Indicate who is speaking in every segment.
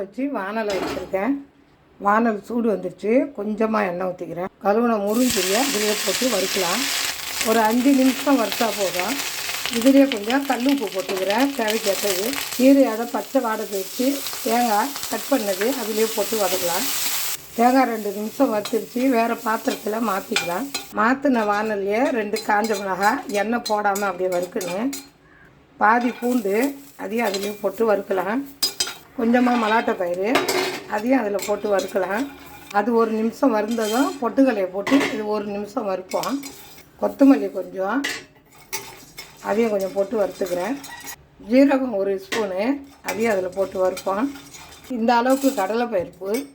Speaker 1: வச்சு வானலை வச்சுருக்கேன் வானல் சூடு வந்துருச்சு. கொஞ்சமாக எண்ணெய் ஊற்றிக்கிறேன் கழுவுன முருங்கீரையை இதிலே போட்டு வறுக்கலாம். ஒரு அஞ்சு நிமிஷம் வறுத்தா போதும். இதுலேயே கொஞ்சம் கல் உப்பு போட்டுக்கிறேன். தேவைக்கேற்றது கீரையோட பச்சை வாடகை வச்சு தேங்காய் கட் பண்ணது அதிலே போட்டு வதக்கலாம். தேங்காய் ரெண்டு நிமிஷம் வறுத்துருச்சு. வேறு பாத்திரத்தில் மாற்றிக்கலாம் மாற்றின வானல்லையே ரெண்டு காஞ்ச மிளகா எண்ணெய் போடாமல் அப்படியே வறுக்கணும். பாதி பூண்டு அதையும் அதுலேயும் போட்டு வறுக்கலாம். கொஞ்சமாக மலாட்டை பயிறு அதையும் அதில் போட்டு வறுக்கலாம். அது ஒரு நிமிஷம் வறுந்ததும் பொட்டுக்கலையை போட்டு இது ஒரு நிமிஷம் வறுப்போம். கொத்தமல்லி கொஞ்சம். அதையும் கொஞ்சம் போட்டு வறுத்துக்கிறேன். ஜீரகம் ஒரு ஸ்பூனு. அதையும் அதில் போட்டு வறுப்போம். இந்த அளவுக்கு கடலை கடலைப்பருப்பு.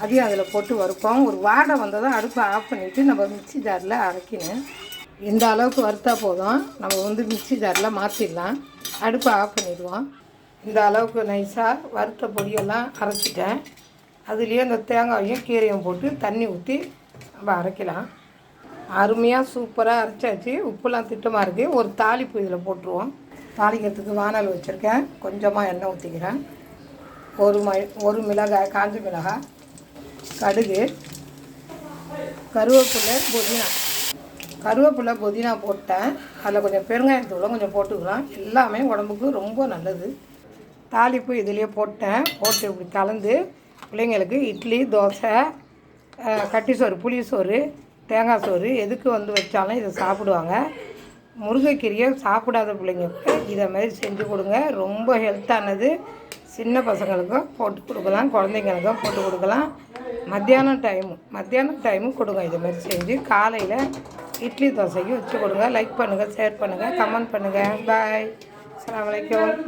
Speaker 1: அதையும் அதில் போட்டு வறுப்போம். ஒரு வாடை வந்ததும் அடுப்பை ஆஃப் பண்ணிவிட்டு நம்ம மிக்ஸி ஜாரில் அரைக்கணும். இந்த அளவுக்கு வறுத்தா போதும். நம்ம வந்து மிக்சி ஜாரில் மாற்றிடலாம் அடுப்பை ஆஃப் பண்ணிடுவோம். இந்த அளவுக்கு நைஸாக வறுத்த பொடியெல்லாம் அரைச்சிட்டேன். அதுலேயே இந்த தேங்காயும் கீரையும் போட்டு தண்ணி ஊற்றி நம்ம அரைக்கலாம். அருமையாக சூப்பராக அரைச்சாச்சு. உப்புலாம் திட்டமாக இருக்குது ஒரு தாளிப்பு இதில் போட்டுருவோம். தாளிக்கிறதுக்கு வானல் வச்சுருக்கேன். கொஞ்சமாக எண்ணெய் ஊற்றிக்கிறேன் ஒரு ம ஒரு மிளகாய் காஞ்ச மிளகாய் கடுகு கருவேப்பிலை புதினா. கருவேப்பிலை புதினா போட்டேன். அதில் கொஞ்சம் பெருங்காயத்தூளும் கொஞ்சம் போட்டுக்கலாம். எல்லாமே உடம்புக்கு ரொம்ப நல்லது. தாளிப்பு இதுலேயே போட்டேன். போட்டு இப்படி கலந்து பிள்ளைங்களுக்கு இட்லி தோசை கட்டி சோறு புளி சோறு தேங்காய் சோறு எதுக்கு வந்து வச்சாலும் இதை சாப்பிடுவாங்க. முருங்கைக்கீரையை சாப்பிடாத பிள்ளைங்களுக்கு இதை மாதிரி செஞ்சு கொடுங்க. ரொம்ப ஹெல்த்தானது சின்ன பசங்களுக்கும் போட்டு கொடுக்கலாம் குழந்தைங்களுக்கும் போட்டு கொடுக்கலாம். மத்தியானம் டைமு மத்தியானம் டைமும் கொடுங்க இது மாதிரி செஞ்சு. காலையில் இட்லி தோசைக்கு வச்சு கொடுங்க. லைக் பண்ணுங்கள் ஷேர் பண்ணுங்கள் கமெண்ட் பண்ணுங்கள் பாய் அலாம் வலைக்கம்